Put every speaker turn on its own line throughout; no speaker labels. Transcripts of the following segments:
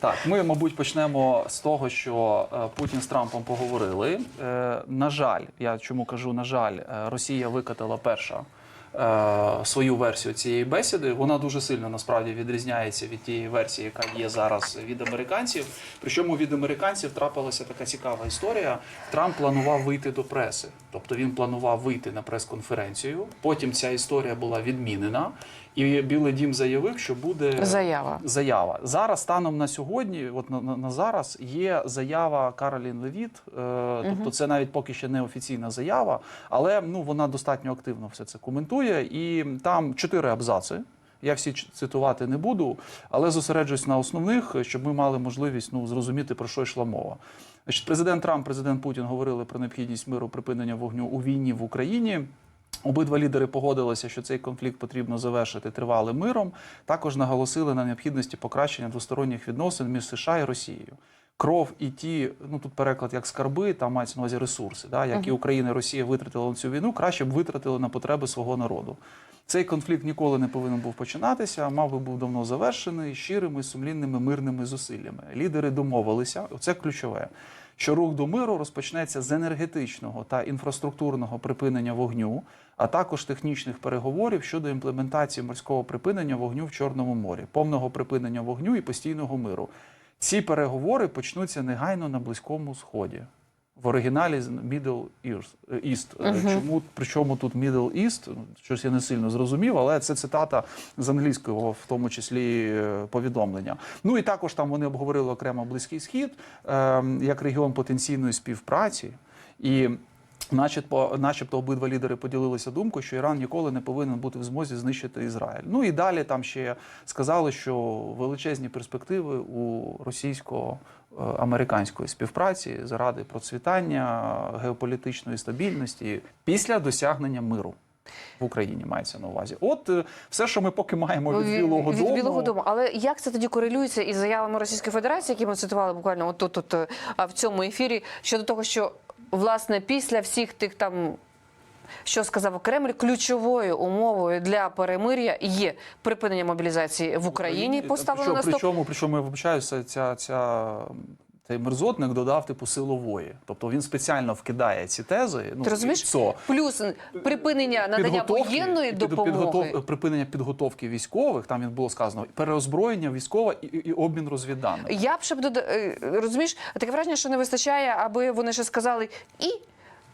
Так, ми, мабуть, почнемо з того, що е, Путін з Трампом поговорили. Е, На жаль, я чому кажу, на жаль, е, Росія викатила перша. Свою версію цієї бесіди вона дуже сильно насправді відрізняється від тієї версії, яка є зараз від американців. Причому від американців трапилася така цікава історія. Трамп планував вийти до преси, тобто він планував вийти на прес-конференцію. Потім ця історія була відмінена, і Білий Дім заявив, що буде
Заява.
заява. Зараз станом на сьогодні, от на, на, на зараз, є заява Каролін Левіт. Е, тобто, це навіть поки ще не офіційна заява, але ну вона достатньо активно все це коментує. І там чотири абзаци. Я всі цитувати не буду, але зосереджуюсь на основних, щоб ми мали можливість ну зрозуміти про що йшла мова. Значить, президент Трамп, президент Путін говорили про необхідність миру припинення вогню у війні в Україні. Обидва лідери погодилися, що цей конфлікт потрібно завершити тривалим миром. Також наголосили на необхідності покращення двосторонніх відносин між США і Росією. Кров і ті, ну тут переклад як скарби, там мається на увазі ресурси, да, які Україна і Росія витратили на цю війну, краще б витратили на потреби свого народу. Цей конфлікт ніколи не повинен був починатися, а мав би був давно завершений щирими, сумлінними мирними зусиллями. Лідери домовилися, це ключове, що рух до миру розпочнеться з енергетичного та інфраструктурного припинення вогню, а також технічних переговорів щодо імплементації морського припинення вогню в Чорному морі, повного припинення вогню і постійного миру. Ці переговори почнуться негайно на Близькому Сході. В оригіналі з Middle East. East. Е, Чому причому тут Middle East? Ну, Щось я не сильно зрозумів, але це цитата з англійського, в тому числі е, повідомлення. Ну і також там вони обговорили окремо Близький Схід е, як регіон потенційної співпраці. І Начебто, начебто обидва лідери поділилися думкою, що Іран ніколи не повинен бути в змозі знищити Ізраїль. Ну і далі там ще сказали, що величезні перспективи у російсько-американської співпраці заради процвітання геополітичної стабільності після досягнення миру. В Україні мається на увазі. От е, все, що ми поки маємо від Білого
від
Дому.
Білого Дому. Але як це тоді корелюється із заявами Російської Федерації, які ми цитували буквально от тут, тут е, в цьому ефірі, щодо того, що власне після всіх тих там. Що сказав Кремль, ключовою умовою для перемир'я є припинення мобілізації в Україні, поставлено на стоп.
причому, причому я вибачаюся, ця, ця, цей мерзотник додав типу силової. Тобто він спеціально вкидає ці тези. Ну,
Ти розумієш?
Це,
Плюс припинення надання воєнної допомоги.
підготов- припинення підготовки військових, там він було сказано, переозброєння військова і, і обмін розвідданими.
Я б ще б дода... е, розумієш, таке враження, що не вистачає, аби вони ще сказали і.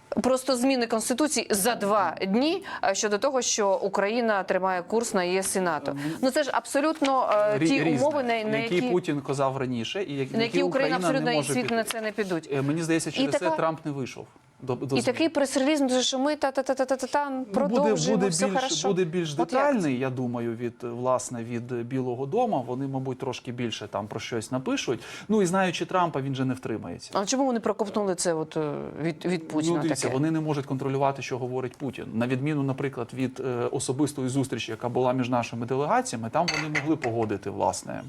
Просто зміни конституції за два дні щодо того, що Україна тримає курс на ЄС і НАТО. Ну це ж абсолютно е, ті
різне,
умови, на, на
які, Путін казав раніше, і які,
на які Україна абсолютно
не
і світ
піти.
на це не підуть.
Е, Мені здається, через
така-
це Трамп не вийшов. До, до
І такий прес-реліз, ну, що ми та та та та та та та
Ну,
продовжуємо,
буде,
все
більш,
хорошо.
буде більш
От
детальний, я думаю, від власне від Білого Дому. Вони, мабуть, трошки більше там про щось напишуть. Ну і знаючи Трампа, він же не втримається.
А чому вони проковтнули це от е, від, від Путіна?
ну, дивіться,
таке?
вони не можуть контролювати, що говорить Путін. На відміну, наприклад, від е, особистої зустрічі, яка була між нашими делегаціями, там вони могли погодити власне,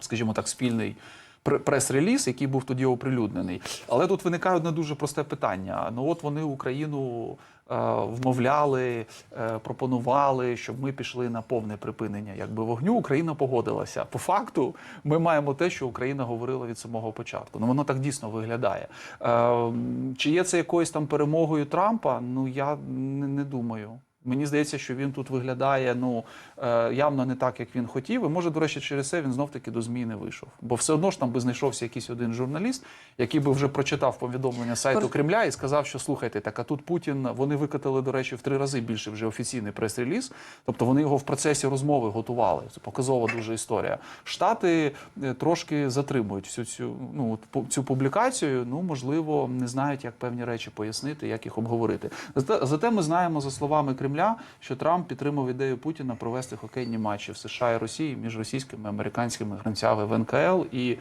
скажімо так, спільний. Пр- Прес-реліз, який був тоді оприлюднений, але тут виникає одне дуже просте питання. Ну от вони Україну е, вмовляли, е, пропонували, щоб ми пішли на повне припинення якби вогню. Україна погодилася. По факту, ми маємо те, що Україна говорила від самого початку. Ну воно так дійсно виглядає. Е, чи є це якоюсь там перемогою Трампа? Ну я не думаю. Мені здається, що він тут виглядає ну е, явно не так, як він хотів. І може, до речі, через це він знов таки до ЗМІ не вийшов. Бо все одно ж там би знайшовся якийсь один журналіст, який би вже прочитав повідомлення сайту Кремля і сказав, що слухайте, так а тут Путін вони викатали, до речі, в три рази більше вже офіційний прес-реліз. Тобто вони його в процесі розмови готували. Це показова дуже історія. Штати е, трошки затримують всю цю ну цю публікацію. Ну можливо, не знають, як певні речі пояснити, як їх обговорити. Зате, зате ми знаємо за словами Кремля, що Трамп підтримав ідею Путіна провести хокейні матчі в США і Росії між російськими і американськими гранцями в НКЛ і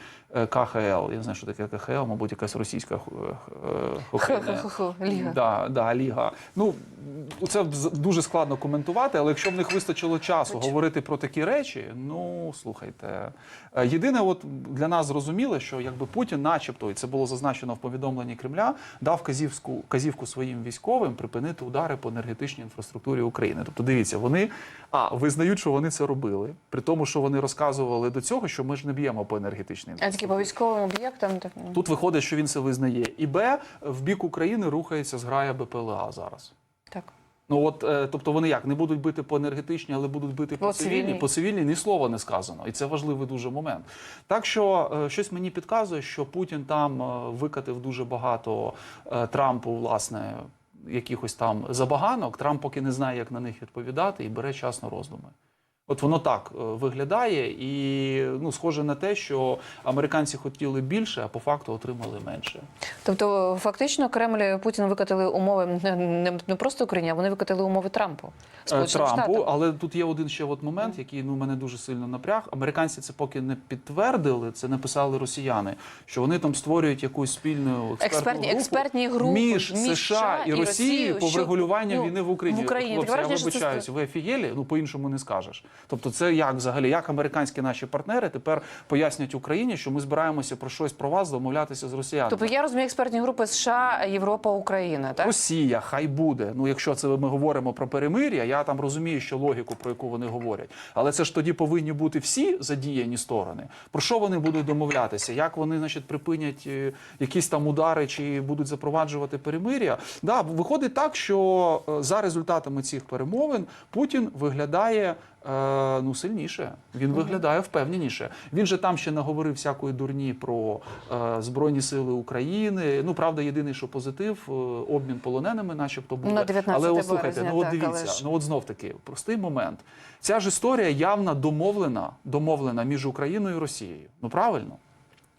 КХЛ. Я не знаю, що таке КХЛ, мабуть, якась російська е, е, хокейна
ліга.
Да, да, ліга. Ну це дуже складно коментувати, але якщо в них вистачило часу говорити про такі речі, ну слухайте. Е, Єдине, от для нас зрозуміло, що якби Путін, начебто, і це було зазначено в повідомленні Кремля, дав казівку, казівку своїм військовим припинити удари по енергетичній інфраструктурі інфраструктурі України. Тобто, дивіться, вони а визнають, що вони це робили, при тому, що вони розказували до цього, що ми ж не б'ємо по енергетичній
А тільки по військовим об'єктам так, ну.
Тут виходить, що він це визнає. І Б в бік України рухається зграя БПЛА зараз.
так.
Ну от, е, тобто вони як не будуть бити по енергетичній, але будуть бити по,
По
цивільній.
цивільній.
По цивільній ні слова не сказано, і це важливий дуже момент. Так що е, щось мені підказує, що Путін там е, викатив дуже багато Трампу, власне, якихось там забаганок. Трамп поки не знає, як на них відповідати, і бере час на роздуми. От воно так е, виглядає, і ну, схоже на те, що американці хотіли більше, а по факту отримали менше.
Тобто, фактично, Кремль Путін викатили умови не, не, просто Україні, а вони викатили умови Трампу.
Е,
Сполученим
Трампу,
Штатам.
але тут є один ще от момент, який ну мене дуже сильно напряг. Американці це поки не підтвердили. Це написали росіяни, що вони там створюють якусь спільну експертну
Експертні,
групу
експертні групи
між,
між
США і Росією по врегулюванню
ну,
війни в Україні.
В Україні.
Хлопці, я
що
вибачаюсь, ви офігелі? Ну по іншому не скажеш. Тобто, це як взагалі, як американські наші партнери тепер пояснять Україні, що ми збираємося про щось про вас домовлятися з росіянами.
Тобто я розумію експертні групи США, Європа, Україна, так?
Росія, хай буде. Ну, якщо це ми говоримо про перемир'я, я там розумію, що логіку, про яку вони говорять. Але це ж тоді повинні бути всі задіяні сторони. Про що вони будуть домовлятися? Як вони, значить, припинять е, якісь там удари чи будуть запроваджувати перемир'я? Да, виходить так, що е, за результатами цих перемовин Путін виглядає. Е, Ну, сильніше, він виглядає впевненіше. Він же там ще наговорив всякої дурні про е, Збройні Сили України. Ну, правда, єдиний, що позитив, е, обмін полоненими, начебто буде.
19
але от слухайте, ну от дивіться,
але
ну от знов таки, простий момент. Ця ж історія явно домовлена, домовлена між Україною і Росією. Ну правильно?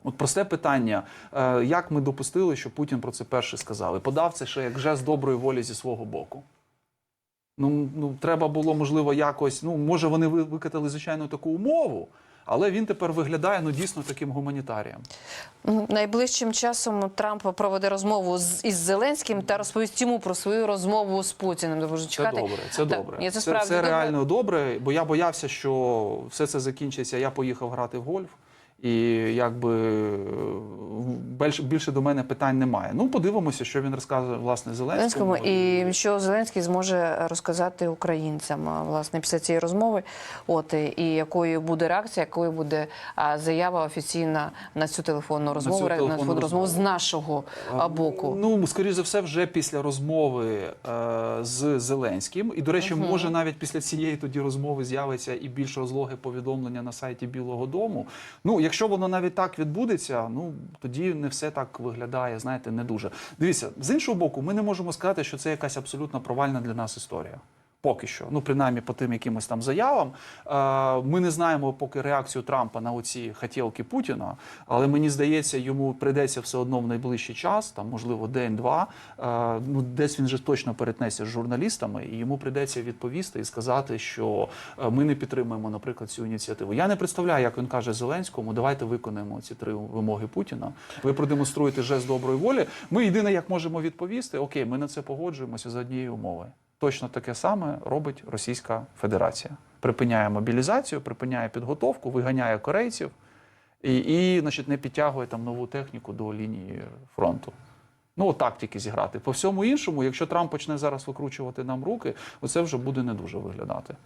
От просте питання, е, як ми допустили, що Путін про це перший сказав, і подав це ще як жест доброї волі зі свого боку. Ну, ну треба було, можливо, якось. Ну, може, вони ви- викатали, звичайно, таку умову, але він тепер виглядає ну, дійсно таким гуманітарієм.
Найближчим часом Трамп проведе розмову з із Зеленським та розповість йому про свою розмову з Путіним. Де можна
Це добре, це
Так,
добре.
це
це, це
добре.
реально добре, бо я боявся, що все це закінчиться. Я поїхав грати в гольф, і якби більше, до мене питань немає. Ну, подивимося, що він розказує власне Зеленському.
Зеленському і що Зеленський зможе розказати українцям власне після цієї розмови. От і- якою буде реакція, якою буде заява офіційна на цю телефонну розмову,
цю
на
телефонну
цю розмову з нашого а, боку.
Ну, скоріш за все, вже після розмови е, з Зеленським. І, до речі, може навіть після цієї тоді розмови з'явиться і більш розлоге повідомлення на сайті Білого Дому. Ну, якщо воно навіть так відбудеться, ну тоді не все так виглядає, знаєте, не дуже. Дивіться, з іншого боку, ми не можемо сказати, що це якась абсолютно провальна для нас історія. Поки що, ну принаймні по тим якимось там заявам. Е, Ми не знаємо поки реакцію Трампа на оці хотілки Путіна, але мені здається, йому прийдеться все одно в найближчий час, там можливо день-два. е, Ну десь він же точно перетнеться з журналістами, і йому прийдеться відповісти і сказати, що е, ми не підтримуємо, наприклад, цю ініціативу. Я не представляю, як він каже Зеленському, давайте виконаємо ці три вимоги Путіна. Ви продемонструєте жест доброї волі. Ми єдине, як можемо відповісти, окей, ми на це погоджуємося за однієї умови. Точно таке саме робить Російська Федерація. Припиняє мобілізацію, припиняє підготовку, виганяє корейців і, і значить, не підтягує там нову техніку до лінії фронту. Ну, от так тільки зіграти. По всьому іншому, якщо Трамп почне зараз викручувати нам руки, оце вже буде не дуже виглядати.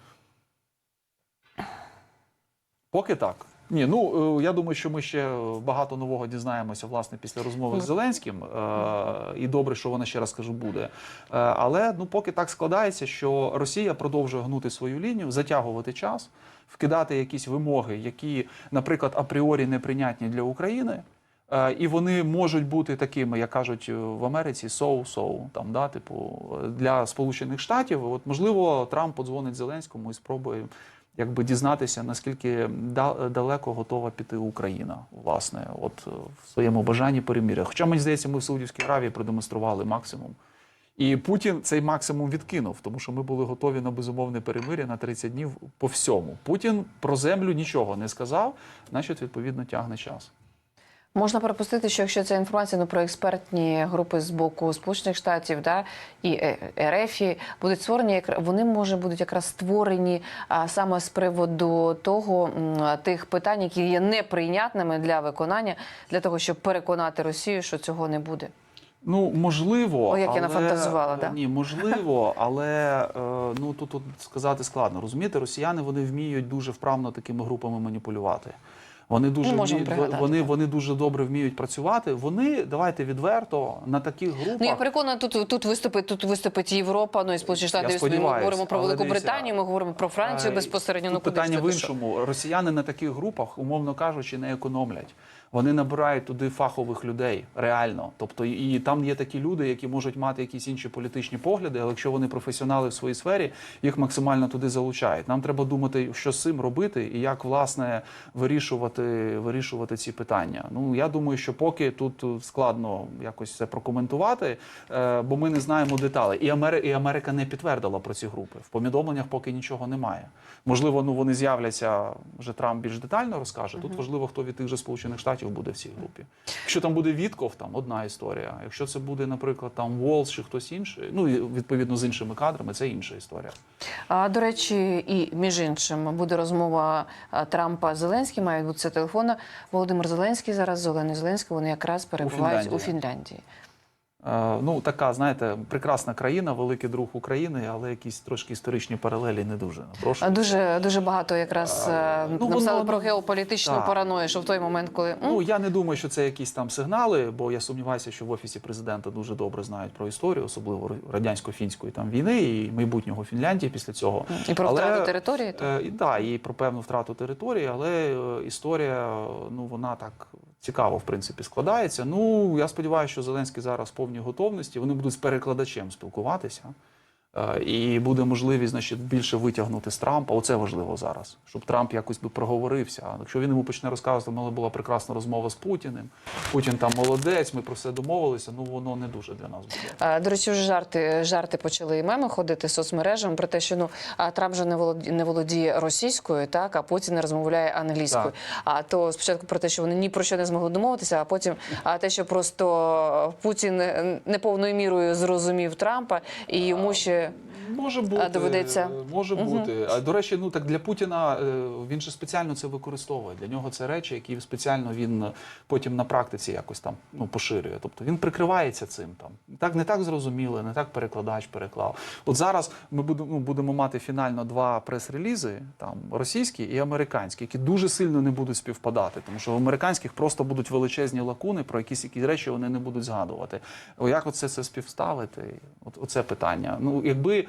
Поки так. Ні, ну е, я думаю, що ми ще багато нового дізнаємося власне після розмови з Зеленським. Е, І добре, що вона ще раз кажу, буде. Е, Але ну поки так складається, що Росія продовжує гнути свою лінію, затягувати час, вкидати якісь вимоги, які, наприклад, апріорі неприйнятні для України. Е, І вони можуть бути такими, як кажуть в Америці, соу-соу, там да, типу для Сполучених Штатів. От можливо, Трамп подзвонить Зеленському і спробує якби дізнатися, наскільки далеко готова піти Україна, власне, от е, в своєму бажанні переміря. Хоча мені здається, ми в Саудівській Аравії продемонстрували максимум. І Путін цей максимум відкинув, тому що ми були готові на безумовне перемир'я на 30 днів по всьому. Путін про землю нічого не сказав, значить, відповідно, тягне час.
Можна припустити, що якщо ця інформація ну, про експертні групи з боку Сполучених Штатів да, і е, РФ будуть створені, вони може будуть якраз створені а, саме з приводу того тих питань, які є неприйнятними для виконання, для того, щоб переконати Росію, що цього не буде.
Ну, можливо.
О, як я
але...
нафантазувала, да.
Ні, можливо, але е, ну тут, тут сказати складно. Розумієте, росіяни вони вміють дуже вправно такими групами маніпулювати. Вони дуже вміють, вони, вони дуже добре вміють працювати. Вони давайте відверто на таких групах.
Ну я переконана, тут тут виступить тут виступить Європа, ну і Сполучені Штати. Ми говоримо про Велику Британію. Ми говоримо про Францію
Е,
безпосередньо. Ну
Тут
куди
питання в іншому. Росіяни на таких групах, умовно кажучи, не економлять. Вони набирають туди фахових людей реально. Тобто, і там є такі люди, які можуть мати якісь інші політичні погляди, але якщо вони професіонали в своїй сфері, їх максимально туди залучають. Нам треба думати, що з цим робити і як власне вирішувати, вирішувати ці питання. Ну я думаю, що поки тут складно якось це прокоментувати, е, бо ми не знаємо деталей. І Америка, і Америка не підтвердила про ці групи. В повідомленнях поки нічого немає. Можливо, ну вони з'являться вже Трамп більш детально розкаже. Тут важливо, хто від тих же Сполучених Штатів буде в цій групі. Якщо там буде Вітков, там одна історія. Якщо це буде, наприклад, там Волс чи хтось інший, ну відповідно з іншими кадрами, це інша історія.
А до речі, і між іншим буде розмова Трампа з Зеленським. Має відбутися телефона. Володимир Зеленський зараз з Оленою Зеленською. Вони якраз перебувають у
Фінляндії.
Фінляндії.
Е, ну така, знаєте, прекрасна країна, великий друг України, але якісь трошки історичні паралелі не дуже. Прошу.
Дуже дуже багато якраз е,
ну,
написали
воно-
про геополітичну
так.
параною, що в той момент, коли
Ну я не думаю, що це якісь там сигнали, бо я сумніваюся, що в офісі президента дуже добре знають про історію, особливо радянсько-фінської там війни і майбутнього Фінляндії після цього.
і про
Але,
втрату території. то-
Е, і да, і про певну втрату території, але е, історія, ну вона так цікаво в принципі складається. Ну я сподіваюся, що Зеленський зараз в повній готовності. Вони будуть з перекладачем спілкуватися. Е, І буде можливість, значить, більше витягнути з Трампа. Оце важливо зараз, щоб Трамп якось би проговорився. А якщо він йому почне розказувати, в мене була прекрасна розмова з Путіним. Путін там молодець, ми про все домовилися. Ну воно не дуже для нас буде.
До речі, вже жарти, жарти почали і меми ходити соцмережами про те, що ну а Трамп же не володіє, не володіє російською, так а Путін розмовляє англійською.
Так.
А то спочатку про те, що вони ні про що не змогли домовитися, а потім а те, що просто Путін не повною мірою зрозумів Трампа, і йому ще
Може бути,
доведеться.
може бути. А до речі, ну так для Путіна е, він же спеціально це використовує. Для нього це речі, які спеціально він е, потім на практиці якось там ну поширює. Тобто він прикривається цим там. Так не так зрозуміло, не так перекладач переклав. От зараз ми будемо ну, будемо мати фінально два прес-релізи, там російські і американські, які дуже сильно не будуть співпадати, тому що в американських просто будуть величезні лакуни, про якісь які речі вони не будуть згадувати. О, як оце це співставити? От оце питання. Ну, якби е,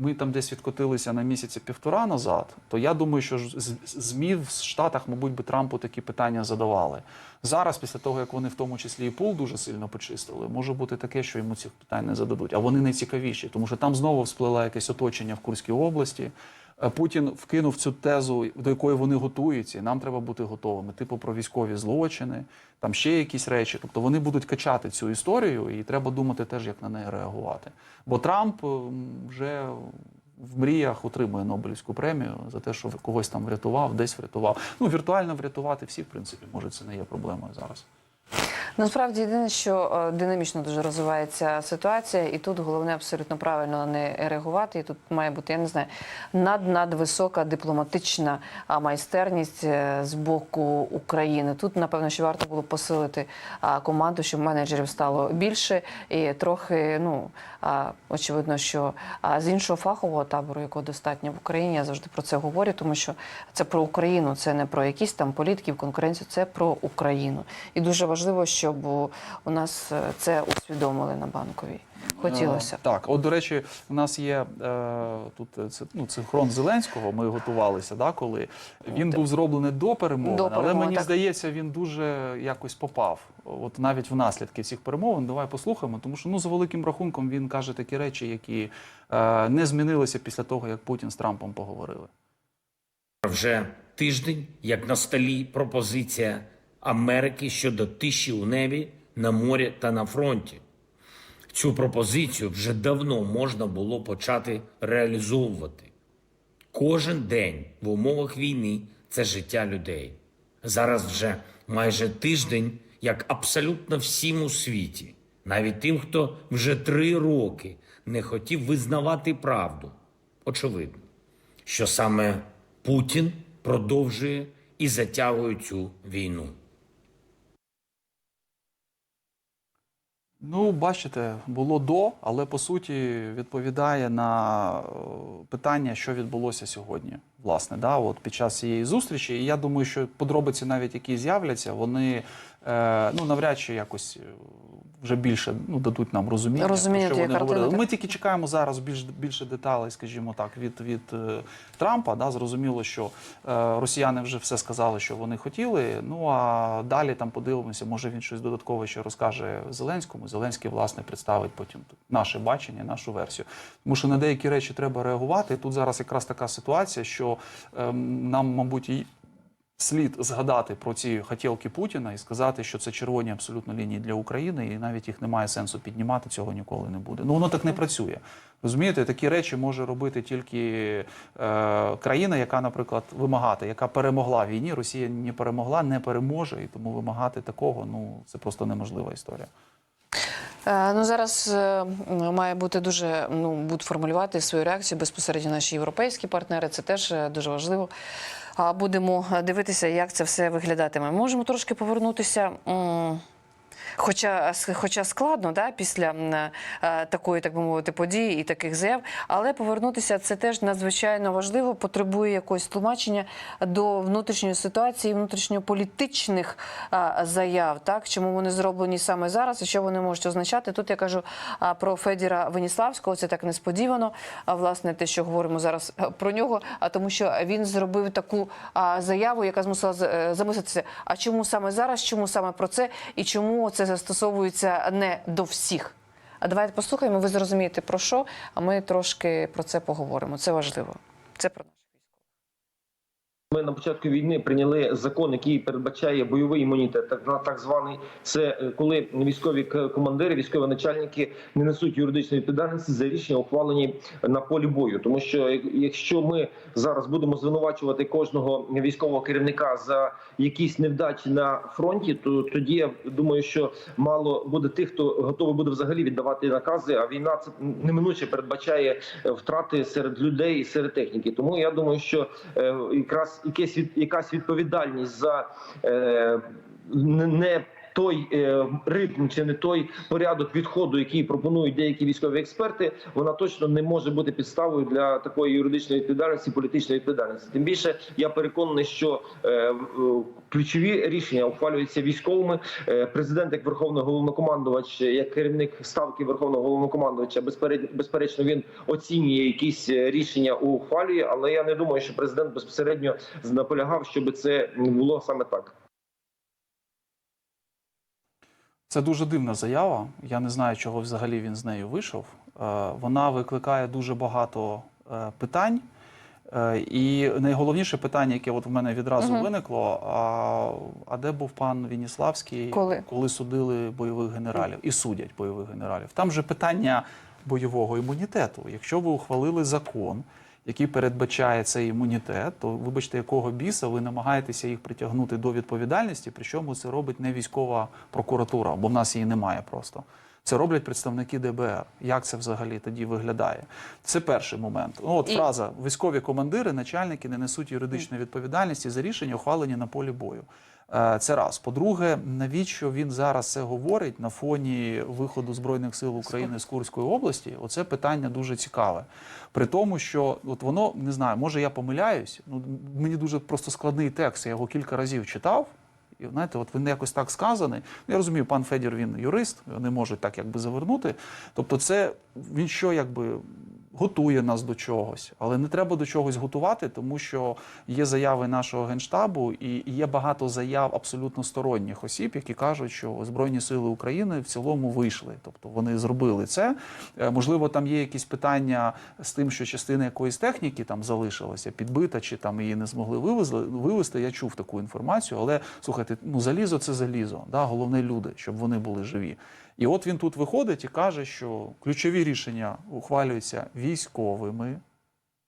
ми там десь відкотилися на місяці півтора назад, то я думаю, що ЗМІ в Штатах, мабуть, би Трампу такі питання задавали. Зараз, після того, як вони в тому числі і пул дуже сильно почистили, може бути таке, що йому цих питань не зададуть. А вони найцікавіші, тому що там знову всплило якесь оточення в Курській області. Е, Путін вкинув цю тезу, до якої вони готуються, і нам треба бути готовими. Типу про військові злочини, там ще якісь речі. Тобто вони будуть качати цю історію, і треба думати теж, як на неї реагувати. Бо Трамп вже в мріях отримує Нобелівську премію за те, що когось там врятував, десь врятував. Ну віртуально врятувати всіх, в принципі, може, це не є проблемою зараз.
Насправді єдине, що е, динамічно дуже розвивається ситуація, і тут головне абсолютно правильно не реагувати. І тут має бути, я не знаю, над-надвисока дипломатична майстерність е, з боку України. Тут, напевно, що варто було посилити команду, щоб менеджерів стало більше і трохи, ну очевидно, що з іншого фахового табору, якого достатньо в Україні, я завжди про це говорю, тому що це про Україну, це не про якісь там політиків, конкуренцію, це про Україну. І дуже важливо, щоб у нас е, це усвідомили на банковій. Хотілося.
Е, Так, от до речі, у нас є е, тут е, це ну синхрон Зеленського. Ми готувалися, да, коли він був зроблений до перемовин,
До
але
перемовин,
мені
так.
здається, він дуже якось попав. От навіть в наслідки цих перемовин. Давай послухаємо, тому що ну за великим рахунком він каже такі речі, які е, не змінилися після того, як Путін з Трампом поговорили.
Вже тиждень, як на столі пропозиція Америки щодо тиші у небі, на морі та на фронті. Цю пропозицію вже давно можна було почати реалізовувати. Кожен день в умовах війни це життя людей. Зараз вже майже тиждень, як абсолютно всім у світі, навіть тим, хто вже три роки не хотів визнавати правду. Очевидно, що саме Путін продовжує і затягує цю війну.
Ну, бачите, було до, але по суті відповідає на е, питання, що відбулося сьогодні. Власне, да, от під час цієї зустрічі. І я думаю, що подробиці, навіть які з'являться, вони е, ну навряд чи якось е, вже більше ну, дадуть нам розуміння.
Розуміння
що вони говорили. Ми тільки чекаємо зараз більш більше деталей, скажімо так, від, від е, Трампа. Да, зрозуміло, що е, росіяни вже все сказали, що вони хотіли. Ну а далі там подивимося, може він щось додаткове ще розкаже Зеленському. Зеленський власне представить потім наше бачення, нашу версію. Тому що на деякі речі треба реагувати. Тут зараз якраз така ситуація, що ем, нам, мабуть, і слід згадати про ці хотілки Путіна і сказати, що це червоні абсолютно лінії для України, і навіть їх немає сенсу піднімати. Цього ніколи не буде. Ну воно так не працює. Розумієте, такі речі може робити тільки е, країна, яка, наприклад, вимагати, яка перемогла в війні. Росія не перемогла, не переможе, і тому вимагати такого ну це просто неможлива історія.
Е, Ну зараз е, має бути дуже ну будуть формулювати свою реакцію безпосередньо наші європейські партнери. Це теж е, дуже важливо. Будемо дивитися, як це все виглядатиме. Можемо трошки повернутися. Хоча, хоча складно да, після е, такої, так би мовити, події і таких заяв, але повернутися це теж надзвичайно важливо, потребує якогось тлумачення до внутрішньої ситуації, внутрішньополітичних заяв, так чому вони зроблені саме зараз і що вони можуть означати. Тут я кажу про Федіра Веніславського. Це так несподівано. А власне, те, що говоримо зараз е, про нього, а тому, що він зробив таку заяву, яка змусила е, замислитися. А чому саме зараз? Чому саме про це? І чому це застосовується не до всіх? А давайте послухаємо. Ви зрозумієте про що? А ми трошки про це поговоримо. Це важливо. Це про.
Ми на початку війни прийняли закон, який передбачає бойовий імунітет, так так званий. Це е, коли військові командири, військові начальники не несуть юридичної відповідальності за рішення, ухвалені на полі бою. Тому що якщо ми зараз будемо звинувачувати кожного військового керівника за якісь невдачі на фронті, то тоді я думаю, що мало буде тих, хто готовий буде взагалі віддавати накази. А війна це неминуче передбачає е, втрати серед людей і серед техніки. Тому я думаю, що е, якраз якесь від якась відповідальність за е, не той е, ритм чи не той порядок відходу, який пропонують деякі військові експерти, вона точно не може бути підставою для такої юридичної відповідальності, політичної відповідальності. Тим більше я переконаний, що е, ключові рішення ухвалюються військовими. Е, Президент, як верховний головнокомандувач, як керівник ставки верховного головнокомандувача, безперечно, він оцінює якісь рішення ухвалює, але я не думаю, що президент безпосередньо наполягав, щоб це було саме так.
Це дуже дивна заява. Я не знаю, чого взагалі він з нею вийшов. Е, Вона викликає дуже багато е, питань. Е, І найголовніше питання, яке от в мене відразу
Мгм.
виникло: а, а де був пан Вініславський,
Коли?
судили бойових генералів і судять бойових генералів? Там же питання бойового імунітету. Якщо ви ухвалили закон, який передбачає цей імунітет, то вибачте, якого біса ви намагаєтеся їх притягнути до відповідальності, причому це робить не військова прокуратура, бо в нас її немає просто. Це роблять представники ДБР. Як це взагалі тоді виглядає? Це перший момент. Ну, от
І-
фраза: військові командири, начальники не несуть юридичної відповідальності за рішення, ухвалені на полі бою. Е, Це раз. По-друге, навіщо він зараз це говорить на фоні виходу Збройних сил України з Курської області? Оце питання дуже цікаве. При тому, що от воно не знаю, може я помиляюсь. Ну мені дуже просто складний текст. Я його кілька разів читав. І знаєте, от він якось так сказаний. Ну, Я розумію, пан Федір він юрист, не може так якби завернути. Тобто, це він що якби готує нас до чогось, але не треба до чогось готувати, тому що є заяви нашого генштабу, і є багато заяв абсолютно сторонніх осіб, які кажуть, що Збройні сили України в цілому вийшли. Тобто вони зробили це. Е, Можливо, там є якісь питання з тим, що частина якоїсь техніки там залишилася, підбита, чи там її не змогли вивезли, вивезти. Я чув таку інформацію, але слухайте, ну залізо це залізо. Да? Головне люди, щоб вони були живі. І от він тут виходить і каже, що ключові рішення ухвалюються військовими.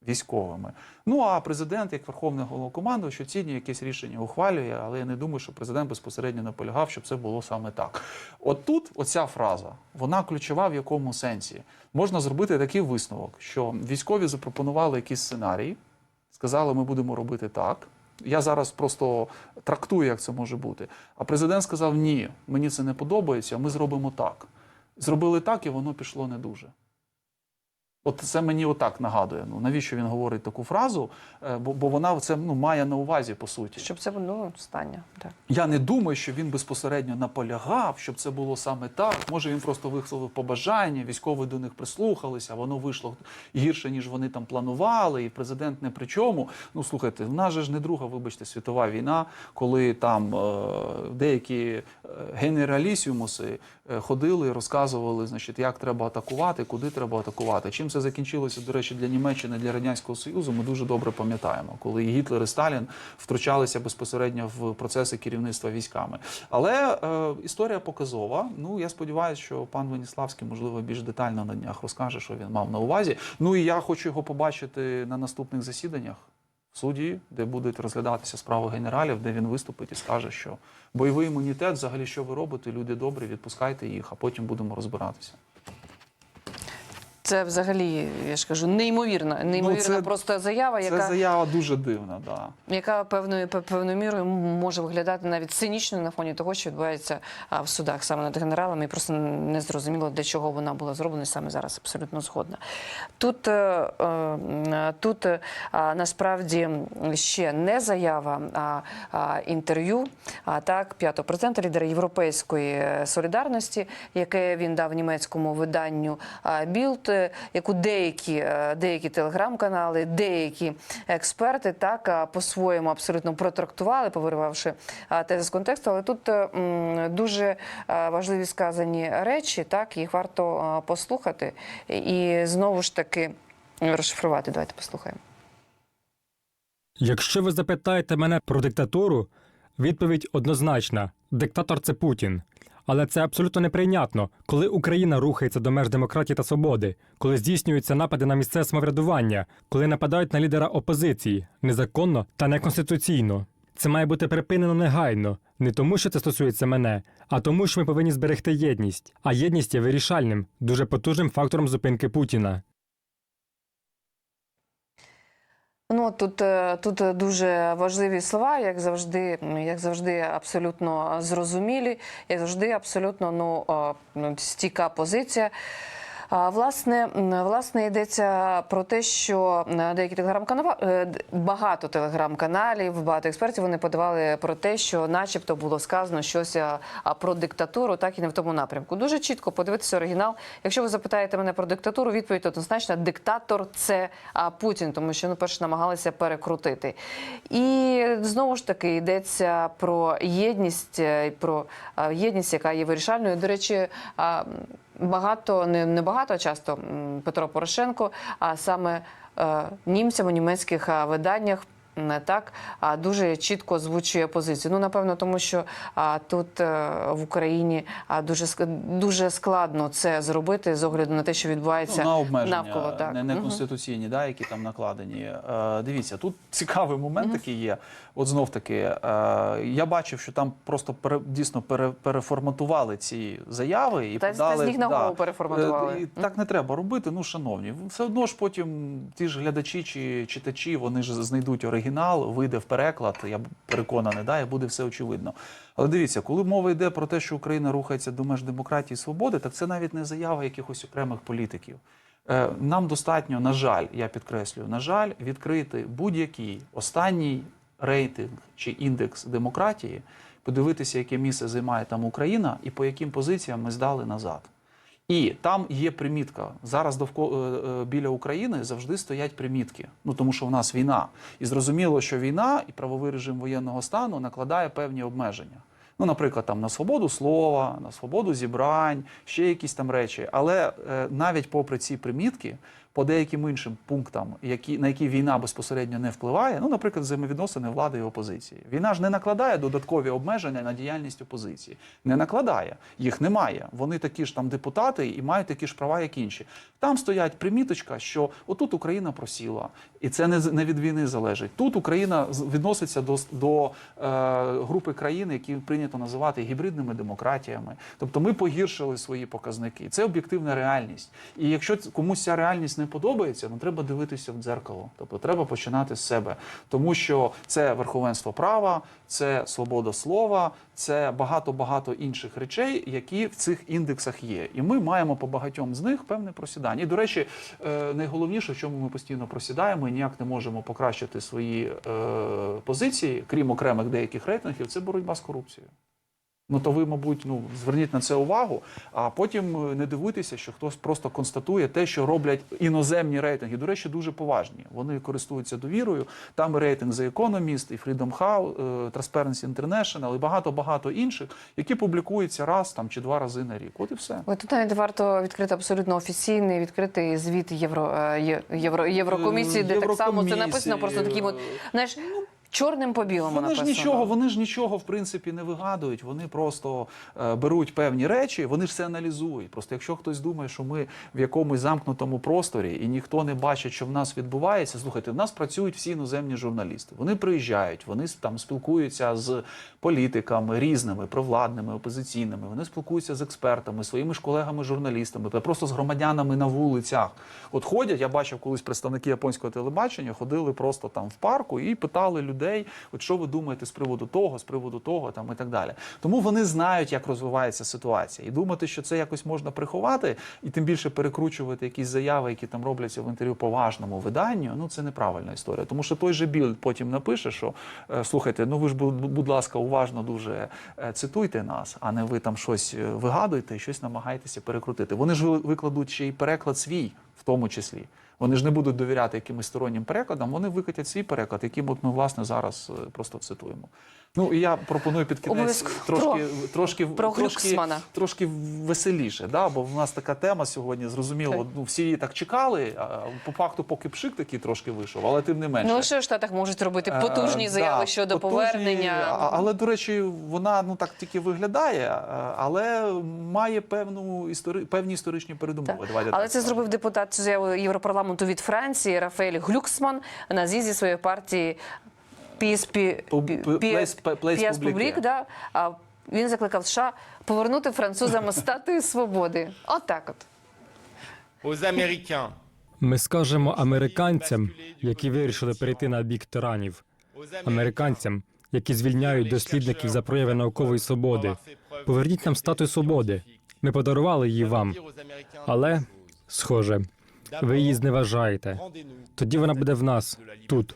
Військовими. Ну а президент, як верховний головнокомандувач, оцінює якесь рішення, ухвалює, але я не думаю, що президент безпосередньо наполягав, щоб це було саме так. От тут оця фраза, вона ключова в якому сенсі. Можна зробити такий висновок, що військові запропонували якийсь сценарій, сказали, ми будемо робити так. Я зараз просто трактую, як це може бути. А президент сказав: ні, мені це не подобається, ми зробимо так. Зробили так, і воно пішло не дуже. От це мені отак нагадує. Ну навіщо він говорить таку фразу? Е, Бо, бо вона це ну, має на увазі по суті.
Щоб це було останнє. Так.
Я не думаю, що він безпосередньо наполягав, щоб це було саме так. Може, він просто висловив побажання, військові до них прислухалися, воно вийшло гірше, ніж вони там планували, і президент не при чому. Ну слухайте, в нас же ж не друга, вибачте, світова війна, коли там е, деякі е, генералісіумуси ходили розказували, значить, як треба атакувати, куди треба атакувати. Чим це закінчилося, до речі, для Німеччини, для Радянського Союзу, ми дуже добре пам'ятаємо, коли і Гітлер і Сталін втручалися безпосередньо в процеси керівництва військами. Але е, історія показова. Ну я сподіваюся, що пан Веніславський, можливо, більш детально на днях розкаже, що він мав на увазі. Ну і я хочу його побачити на наступних засіданнях. В суді, де будуть розглядатися справи генералів, де він виступить і скаже, що бойовий імунітет, взагалі, що ви робите, люди добрі, відпускайте їх, а потім будемо розбиратися.
Це взагалі, я ж кажу, неймовірна, неймовірна
Ну, це-
просто заява,
Це
яка,
заява дуже дивна. Да.
яка певною певною мірою може виглядати навіть цинічно на фоні того, що відбувається в судах саме над генералами. І просто не зрозуміло, для чого вона була зроблена і саме зараз. Абсолютно згодна. Тут, е, е, тут е, насправді ще не заява, а, інтерв'ю. А так, п'ятого президента, лідера Європейської солідарності, яке він дав німецькому виданню Білд, е, яку деякі, е, деякі телеграм-канали, деякі експерти так по-своєму абсолютно протрактували, повиривавши тези з контексту. Але тут е, дуже е, важливі сказані речі, так їх варто послухати і знову ж таки розшифрувати. Давайте послухаємо.
Якщо ви запитаєте мене про диктатуру, відповідь однозначна: диктатор це Путін. Але це абсолютно неприйнятно, коли Україна рухається до меж демократії та свободи, коли здійснюються напади на місцеве самоврядування, коли нападають на лідера опозиції незаконно та неконституційно. Це має бути припинено негайно, не тому, що це стосується мене, а тому, що ми повинні зберегти єдність. А єдність є вирішальним, дуже потужним фактором зупинки Путіна.
Ну тут, е, тут дуже важливі слова, як завжди, як завжди, абсолютно зрозумілі, як завжди, абсолютно ну, е, ну, стійка позиція. Власне, власне, йдеться про те, що деякі телеграм-канали, е, багато телеграм-каналів, багато експертів вони подавали про те, що, начебто, було сказано щось про диктатуру, так і не в тому напрямку. Дуже чітко подивитися оригінал. Якщо ви запитаєте мене про диктатуру, відповідь однозначна: диктатор це Путін, тому що ну перше намагалися перекрутити. І знову ж таки йдеться про єдність, е, про єдність, яка є вирішальною. До речі. Багато не, не багато, часто Петро Порошенко, а саме е, німцям у німецьких виданнях. М, Так а, дуже чітко озвучує позицію. Ну напевно, тому що тут е, в Україні дуже дуже складно це зробити з огляду на те, що відбувається
Ну, на обмеження
навколо. Так
не, не конституційні, да, які там накладені. Е, дивіться, тут цікавий момент такий є. От знов таки, е, я бачив, що там просто пере, дійсно пере, переформатували ці заяви і
Та
подали
з ніг на голову переформатували.
І так не треба робити. Ну, шановні, все одно ж потім ті ж глядачі чи читачі, вони ж знайдуть оригінал, вийде в переклад. Я переконаний, да, і буде все очевидно. Але дивіться, коли мова йде про те, що Україна рухається до меж демократії і свободи, так це навіть не заява якихось окремих політиків. Е, Нам достатньо, на жаль, я підкреслюю, на жаль, відкрити будь-який останній рейтинг чи індекс демократії, подивитися, яке місце займає там Україна і по яким позиціям ми здали назад. І там є примітка. Зараз довкола біля України завжди стоять примітки. Ну тому що в нас війна. І зрозуміло, що війна і правовий режим воєнного стану накладає певні обмеження. Ну, наприклад, там на свободу слова, на свободу зібрань, ще якісь там речі. Але е, навіть попри ці примітки, по деяким іншим пунктам, які, на які війна безпосередньо не впливає, ну, наприклад, взаємовідносини влади і опозиції. Війна ж не накладає додаткові обмеження на діяльність опозиції. Не накладає, їх немає. Вони такі ж там депутати і мають такі ж права, як інші. Там стоять приміточка, що отут Україна просіла, і це не, не від війни залежить. Тут Україна відноситься до, до е, групи країн, які прийнято називати гібридними демократіями. Тобто ми погіршили свої показники. Це об'єктивна реальність. І якщо комусь ця реальність не подобається, ну треба дивитися в дзеркало. Тобто треба починати з себе, тому що це верховенство права, це свобода слова, це багато багато інших речей, які в цих індексах є. І ми маємо по багатьом з них певне просідання. І до речі, е, найголовніше, в чому ми постійно просідаємо і ніяк не можемо покращити свої е, позиції, крім окремих деяких рейтингів, це боротьба з корупцією. Ну то ви, мабуть, ну зверніть на це увагу, а потім е, не дивуйтеся, що хтось просто констатує те, що роблять іноземні рейтинги. До речі, дуже поважні. Вони користуються довірою. Там рейтинг The Economist, і Freedom House, е, Transparency International, і багато багато інших, які публікуються раз там чи два рази на рік. От і все.
Ой, тут навіть варто відкрити абсолютно офіційний відкритий звіт Євро, е, Є- Євро, Єврокомісії, де так само це написано, просто таким от, знаєш, чорним по білому
Вони ж нічого, вони ж нічого в принципі не вигадують. Вони просто е, беруть певні речі, вони ж все аналізують. Просто якщо хтось думає, що ми в якомусь замкнутому просторі і ніхто не бачить, що в нас відбувається. Слухайте, в нас працюють всі іноземні журналісти. Вони приїжджають, вони там спілкуються з політиками різними, провладними, опозиційними. Вони спілкуються з експертами, своїми ж колегами-журналістами, просто з громадянами на вулицях. От ходять, я бачив колись представники японського телебачення, ходили просто там в парку і питали людей, от що ви думаєте з приводу того, з приводу того, там і так далі. Тому вони знають, як розвивається ситуація, і думати, що це якось можна приховати, і тим більше перекручувати якісь заяви, які там робляться в інтерв'ю поважному виданню. Ну це неправильна історія. Тому що той же білд потім напише, що е, слухайте, ну ви ж будь, ласка, уважно дуже е, цитуйте нас, а не ви там щось е, вигадуєте щось намагаєтеся перекрутити. Вони ж ви- викладуть ще й переклад свій, в тому числі. Вони ж не будуть довіряти якимось стороннім перекладам, вони викатять свій переклад, який от ми власне зараз е, просто цитуємо. Ну і я пропоную під кінець трошки, трошки,
про
трошки, трошки веселіше, да? бо в нас така тема сьогодні, зрозуміло,
Так.
ну, всі її так чекали, а по факту поки пшик такий трошки вийшов, але тим не менше.
Ну лише в Штатах можуть робити
Е,
потужні заяви
да,
щодо
потужні,
повернення.
Але, до речі, вона ну так тільки виглядає, е, але має певну істори... певні історичні передумови.
Так.
Давайте
Але
так
це зробив депутат цю заяву Європарламенту від Франції Рафаель Глюксман на з'їзді своєї партії PSP,
Пу- Пу- Place- Place
PS
Publique.
Public, да. А він закликав США повернути французам статую свободи. Отак от.
Ми скажемо американцям, які вирішили перейти на бік тиранів, американцям, які звільняють дослідників за прояви наукової свободи. Поверніть нам статую свободи. Ми подарували її вам, але, схоже, ви її зневажаєте. Тоді вона буде в нас тут,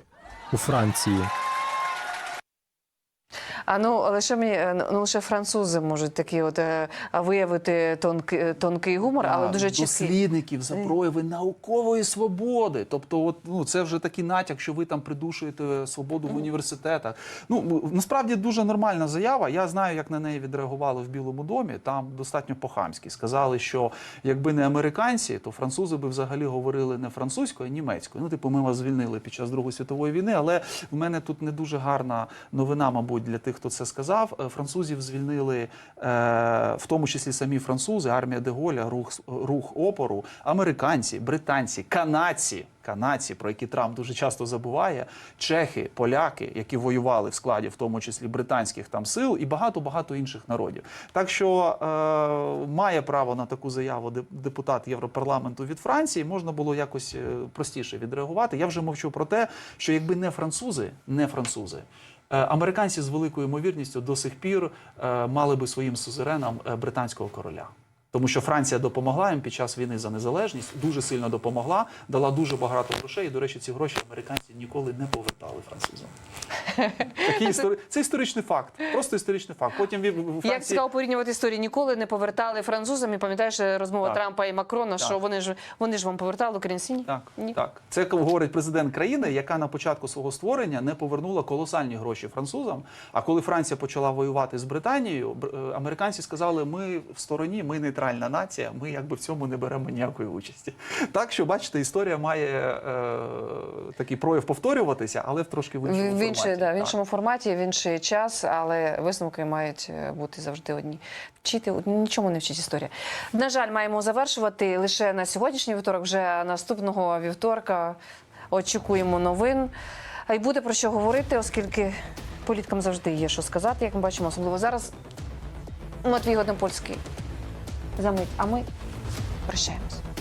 у Франції.
А ну лише мені е, ну лише французи можуть такі от е, виявити тонкий, тонкий гумор, але дуже чіткий.
дослідників за прояви наукової свободи. Тобто, от ну це вже такий натяк, що ви там придушуєте свободу в університетах. Ну насправді дуже нормальна заява. Я знаю, як на неї відреагували в Білому домі. Там достатньо по-хамськи. Сказали, що якби не американці, то французи би взагалі говорили не французькою, а німецькою. Ну, типу, ми вас звільнили під час Другої світової війни. Але в мене тут не дуже гарна новина, мабуть, для тих, хто це сказав. Е, Французів звільнили, е, в тому числі самі французи, армія Деголя, рух, рух опору, американці, британці, канадці. Канадці, про які Трамп дуже часто забуває, чехи, поляки, які воювали в складі, в тому числі британських там сил, і багато багато інших народів. Так що е, має право на таку заяву деп- депутат Європарламенту від Франції. Можна було якось простіше відреагувати. Я вже мовчу про те, що якби не французи, не французи. Е, Американці з великою ймовірністю до сих пір е, мали би своїм сузеренам е, британського короля. Тому що Франція допомогла їм під час війни за незалежність, дуже сильно допомогла, дала дуже багато грошей. І, до речі, ці гроші американці ніколи не повертали французам. Такий істори... Це історичний факт. Просто історичний факт. Потім в
Як
Франції...
цікаво порівнювати історії, ніколи не повертали французам. І пам'ятаєш е, розмова
Так.
Трампа і Макрона, що вони ж вони ж вам повертали українці? Ні?
Так,
Ні.
так. Це говорить президент країни, яка на початку свого створення не повернула колосальні гроші французам. А коли Франція почала воювати з Британією, бр- е, американці сказали: ми в стороні, ми нейтральна нація, ми якби в цьому не беремо ніякої участі. Так що, бачите, історія має е, такий прояв повторюватися, але в трошки в іншому форматі.
Да, в іншому форматі, в інший час, але висновки мають е, бути завжди одні. Вчити нічому не вчить історія. На жаль, маємо завершувати лише на сьогоднішній вівторок. Вже наступного вівторка очікуємо новин. А й буде про що говорити, оскільки політкам завжди є що сказати, як ми бачимо, особливо зараз. Матвій Годнопольський. Замить, а ми прощаємось.